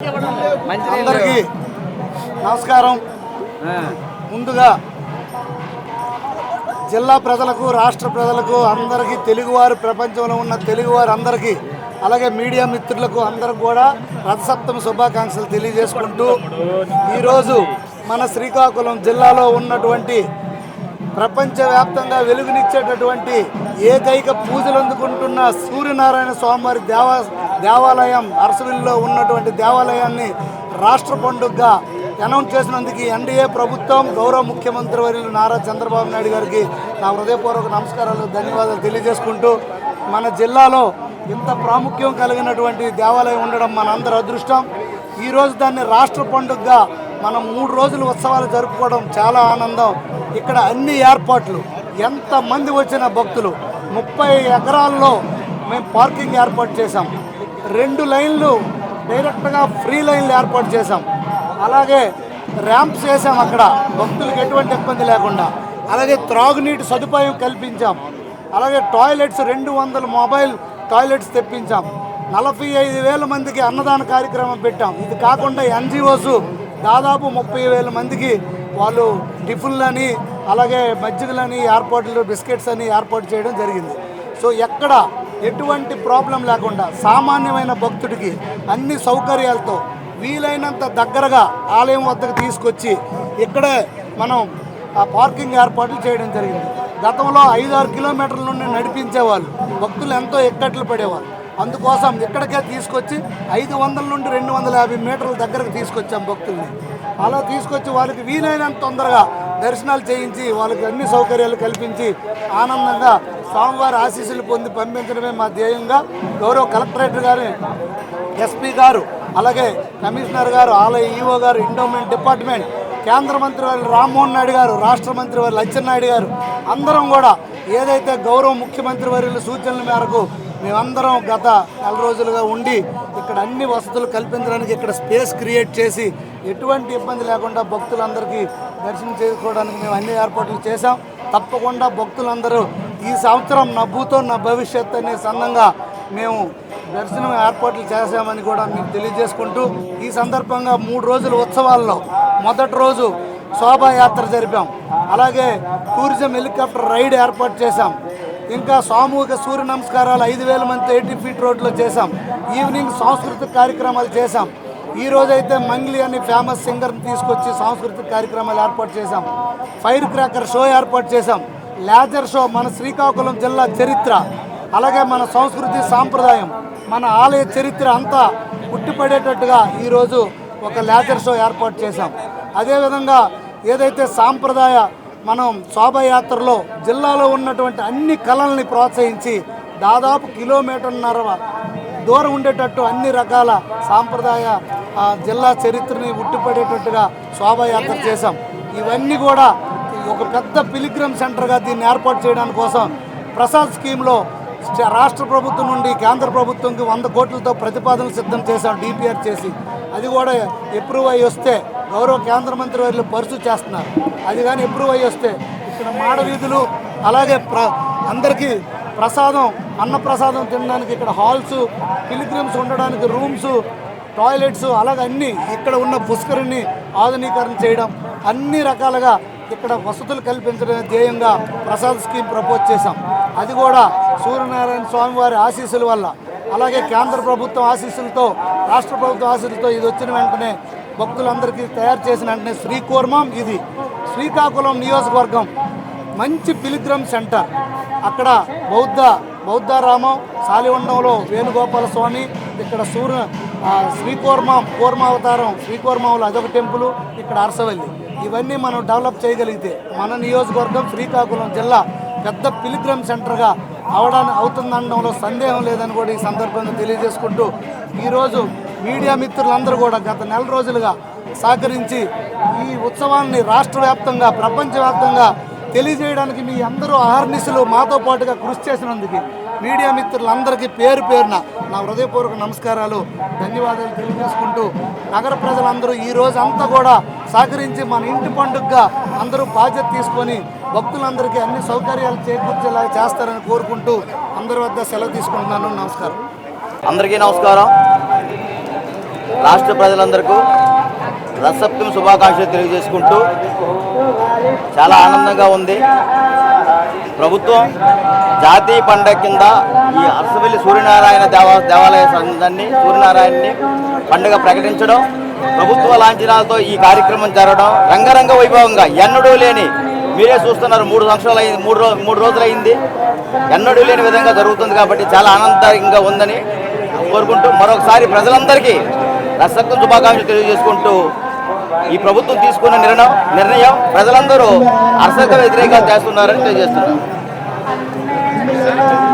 అందరికీ నమస్కారం. ముందుగా జిల్లా ప్రజలకు రాష్ట్ర ప్రజలకు అందరికీ తెలుగువారు ప్రపంచంలో ఉన్న తెలుగువారు అందరికీ అలాగే మీడియా మిత్రులకు అందరికి కూడా రథసప్తమి శుభాకాంక్షలు తెలియజేసుకుంటూ ఈరోజు మన శ్రీకాకుళం జిల్లాలో ఉన్నటువంటి ప్రపంచవ్యాప్తంగా వెలుగునిచ్చేటటువంటి ఏకైక పూజలు అందుకుంటున్న సూర్యనారాయణ స్వామివారి దేవా దేవాలయం అరసవిల్లో ఉన్నటువంటి దేవాలయాన్ని రాష్ట్ర పండుగగా అనౌన్స్ చేసినందుకు ఎన్డీఏ ప్రభుత్వం గౌరవ ముఖ్యమంత్రి వర్యులు నారా చంద్రబాబు నాయుడు గారికి నా హృదయపూర్వక నమస్కారాలు ధన్యవాదాలు తెలియజేసుకుంటూ మన జిల్లాలో ఇంత ప్రాముఖ్యం కలిగినటువంటి దేవాలయం ఉండడం మనందరి అదృష్టం. ఈరోజు దాన్ని రాష్ట్ర పండుగగా మనం మూడు రోజులు ఉత్సవాలు జరుపుకోవడం చాలా ఆనందం. ఇక్కడ అన్ని ఏర్పాట్లు ఎంతమంది వచ్చిన భక్తులు ముప్పై ఎకరాల్లో మేము పార్కింగ్ ఏర్పాటు చేశాం. రెండు లైన్లు డైరెక్ట్గా ఫ్రీ లైన్లు ఏర్పాటు చేశాం. అలాగే ర్యాంప్స్ వేసాం అక్కడ. భక్తులకు ఎటువంటి ఇబ్బంది లేకుండా. అలాగే త్రాగునీటి సదుపాయం కల్పించాం. అలాగే టాయిలెట్స్ రెండు వందల మొబైల్ టాయిలెట్స్ తెప్పించాం. నలభై ఐదు వేల మందికి అన్నదాన కార్యక్రమం పెట్టాం. ఇది కాకుండా ఎన్జిఓస్ దాదాపు ముప్పై వేల మందికి వాళ్ళు టిఫిన్లని అలాగే మజ్జిగలని ఏర్పాట్లు బిస్కెట్స్ అని ఏర్పాటు చేయడం జరిగింది. సో ఎక్కడ ఎటువంటి ప్రాబ్లం లేకుండా సామాన్యమైన భక్తుడికి అన్ని సౌకర్యాలతో వీలైనంత దగ్గరగా ఆలయం వద్దకు తీసుకొచ్చి ఇక్కడే మనం ఆ పార్కింగ్ ఏర్పాట్లు చేయడం జరిగింది. గతంలో ఐదు ఆరు కిలోమీటర్ల నుండి నడిపించేవాళ్ళు. భక్తులు ఎంతో ఎక్కట్లు పడేవాళ్ళు. అందుకోసం ఇక్కడికే తీసుకొచ్చి ఐదు వందల నుండి రెండు వందల యాభై మీటర్ల దగ్గరకు తీసుకొచ్చాం భక్తుల్ని. అలా తీసుకొచ్చి వాళ్ళకి వీలైనంత తొందరగా దర్శనాలు చేయించి వాళ్ళకి అన్ని సౌకర్యాలు కల్పించి ఆనందంగా స్వామివారి ఆశీస్సులు పొంది పంపించడమే మా ధ్యేయంగా గౌరవ కలెక్టరేట్ గారి ఎస్పీ గారు అలాగే కమిషనర్ గారు ఆలయ ఈఓ గారు ఎండోమెంట్ డిపార్ట్మెంట్ కేంద్ర మంత్రి వారు రామ్మోహన్ నాయుడు గారు రాష్ట్ర మంత్రి వారు లచ్చెన్నాయుడు గారు అందరం కూడా ఏదైతే గౌరవ ముఖ్యమంత్రి వారి సూచనల మేరకు మేమందరం గత నెల రోజులుగా ఉండి ఇక్కడ అన్ని వసతులు కల్పించడానికి ఇక్కడ స్పేస్ క్రియేట్ చేసి ఎటువంటి ఇబ్బంది లేకుండా భక్తులందరికీ దర్శనం చేసుకోవడానికి మేము అన్ని ఏర్పాట్లు చేశాం. తప్పకుండా భక్తులందరూ ఈ సంవత్సరం నవ్వుతో నా భవిష్యత్ అనే సందంగా మేము దర్శనం ఏర్పాట్లు చేశామని కూడా మీకు తెలియజేసుకుంటూ ఈ సందర్భంగా మూడు రోజుల ఉత్సవాల్లో మొదటి రోజు శోభాయాత్ర జరిపాం. అలాగే టూరిజం హెలికాప్టర్ రైడ్ ఏర్పాటు చేశాం. ఇంకా సామూహిక సూర్య నమస్కారాలు ఐదు వేల మంది ఎయిటీ ఫీట్ రోడ్లో చేశాం. ఈవినింగ్ సాంస్కృతిక కార్యక్రమాలు చేశాం. ఈ రోజైతే మంగ్లీ అని ఫేమస్ సింగర్ని తీసుకొచ్చి సాంస్కృతిక కార్యక్రమాలు ఏర్పాటు చేశాం. ఫైర్ క్రాకర్ షో ఏర్పాటు చేశాం. లేజర్ షో మన శ్రీకాకుళం జిల్లా చరిత్ర అలాగే మన సంస్కృతి సాంప్రదాయం మన ఆలయ చరిత్ర అంతా పుట్టిపడేటట్టుగా ఈరోజు ఒక లేజర్ షో ఏర్పాటు చేశాం. అదేవిధంగా ఏదైతే సాంప్రదాయ మనం శోభయాత్రలో జిల్లాలో ఉన్నటువంటి అన్ని కళల్ని ప్రోత్సహించి దాదాపు కిలోమీటర్న్నర దూరం ఉండేటట్టు అన్ని రకాల సాంప్రదాయ జిల్లా చరిత్రని ఉట్టిపడేటట్టుగా శోభాయాత్ర చేశాం. ఇవన్నీ కూడా ఒక పెద్ద పిలిగ్రమ్ సెంటర్గా దీన్ని ఏర్పాటు చేయడానికి కోసం ప్రసాద్ స్కీమ్లో స్ట- రాష్ట్ర ప్రభుత్వం నుండి కేంద్ర ప్రభుత్వంకి వంద కోట్లతో ప్రతిపాదనలు సిద్ధం చేశాం డిపిఆర్ చేసి. అది కూడా అప్రూవ్ అయ్యి వస్తే గౌరవ కేంద్ర మంత్రి వారిలో పరుసు చేస్తున్నారు. అది కానీ అప్రూవ్ అయ్యి వస్తే ఇక్కడ మాడ వీధులు అలాగే ప్ర అందరికీ ప్రసాదం అన్నప్రసాదం తినడానికి ఇక్కడ హాల్స్ పిలిగ్రిమ్స్ ఉండడానికి రూమ్స్ టాయిలెట్స్ అలాగే అన్నీ ఇక్కడ ఉన్న పుష్కరిని ఆధునీకరణ చేయడం అన్ని రకాలుగా ఇక్కడ వసతులు కల్పించడం ధ్యేయంగా ప్రసాద్ స్కీమ్ ప్రపోజ్ చేశాం. అది కూడా సూర్యనారాయణ స్వామి వారి ఆశీస్సుల వల్ల. అలాగే కేంద్ర ప్రభుత్వం ఆశీస్సులతో రాష్ట్ర ప్రభుత్వం ఆశీస్సులతో ఇది వచ్చిన వెంటనే భక్తులందరికీ తయారు చేసిన వెంటనే శ్రీకూర్మం ఇది. శ్రీకాకుళం నియోజకవర్గం మంచి పిలిగ్రమ్ సెంటర్. అక్కడ బౌద్ధ బౌద్ధారామం సాలివండంలో వేణుగోపాల స్వామి ఇక్కడ సూర్య శ్రీకూర్మం కూర్మావతారం శ్రీకూర్మంలో అదొక టెంపుల్ ఇక్కడ అరసవల్లి. ఇవన్నీ మనం డెవలప్ చేయగలిగితే మన నియోజకవర్గం శ్రీకాకుళం జిల్లా పెద్ద పిలిగ్రమ్ సెంటర్గా అవడానికి అవుతుందనడంలో సందేహం లేదని కూడా ఈ సందర్భంగా తెలియజేసుకుంటూ ఈరోజు మీడియా మిత్రులందరూ కూడా గత నెల రోజులుగా సహకరించి ఈ ఉత్సవాన్ని రాష్ట్ర వ్యాప్తంగా ప్రపంచవ్యాప్తంగా తెలియజేయడానికి మీ అందరూ అహర్నిశలు మాతో పాటుగా కృషి చేసినందుకు మీడియా మిత్రులందరికీ పేరు పేరున నా హృదయపూర్వక నమస్కారాలు ధన్యవాదాలు తెలియజేసుకుంటూ నగర ప్రజలందరూ ఈ రోజు అంతా కూడా సహకరించి మన ఇంటి పండుగగా అందరూ బాధ్యత తీసుకొని భక్తులందరికీ అన్ని సౌకర్యాలు చేకూర్చేలా చేస్తారని కోరుకుంటూ అందరి వద్ద సెలవు తీసుకుంటున్నాను. నమస్కారం. అందరికీ నమస్కారం. రాష్ట్ర ప్రజలందరికీ రసప్తమి శుభాకాంక్షలు తెలియజేసుకుంటూ చాలా ఆనందంగా ఉంది. ప్రభుత్వం జాతీయ పండగ కింద ఈ అరసవెల్లి సూర్యనారాయణ దేవా దేవాలయ సంఘాన్ని సూర్యనారాయణని పండుగ ప్రకటించడం ప్రభుత్వ లాంఛనాలతో ఈ కార్యక్రమం జరగడం రంగరంగ వైభవంగా ఎన్నడూ లేని మీరే చూస్తున్నారు మూడు సంవత్సరాలు అయింది మూడు రోజు మూడు రోజులు అయింది ఎన్నడూ లేని విధంగా జరుగుతుంది కాబట్టి చాలా ఆనందంగా ఉందని కోరుకుంటూ మరొకసారి ప్రజలందరికీ రసత్వం శుభాకాంక్షలు తెలియజేసుకుంటూ ఈ ప్రభుత్వం తీసుకున్న నిర్ణయం నిర్ణయం ప్రజలందరూ అర్సక వ్యతిరేకంగా చేస్తున్నారని తెలియజేస్తున్నారు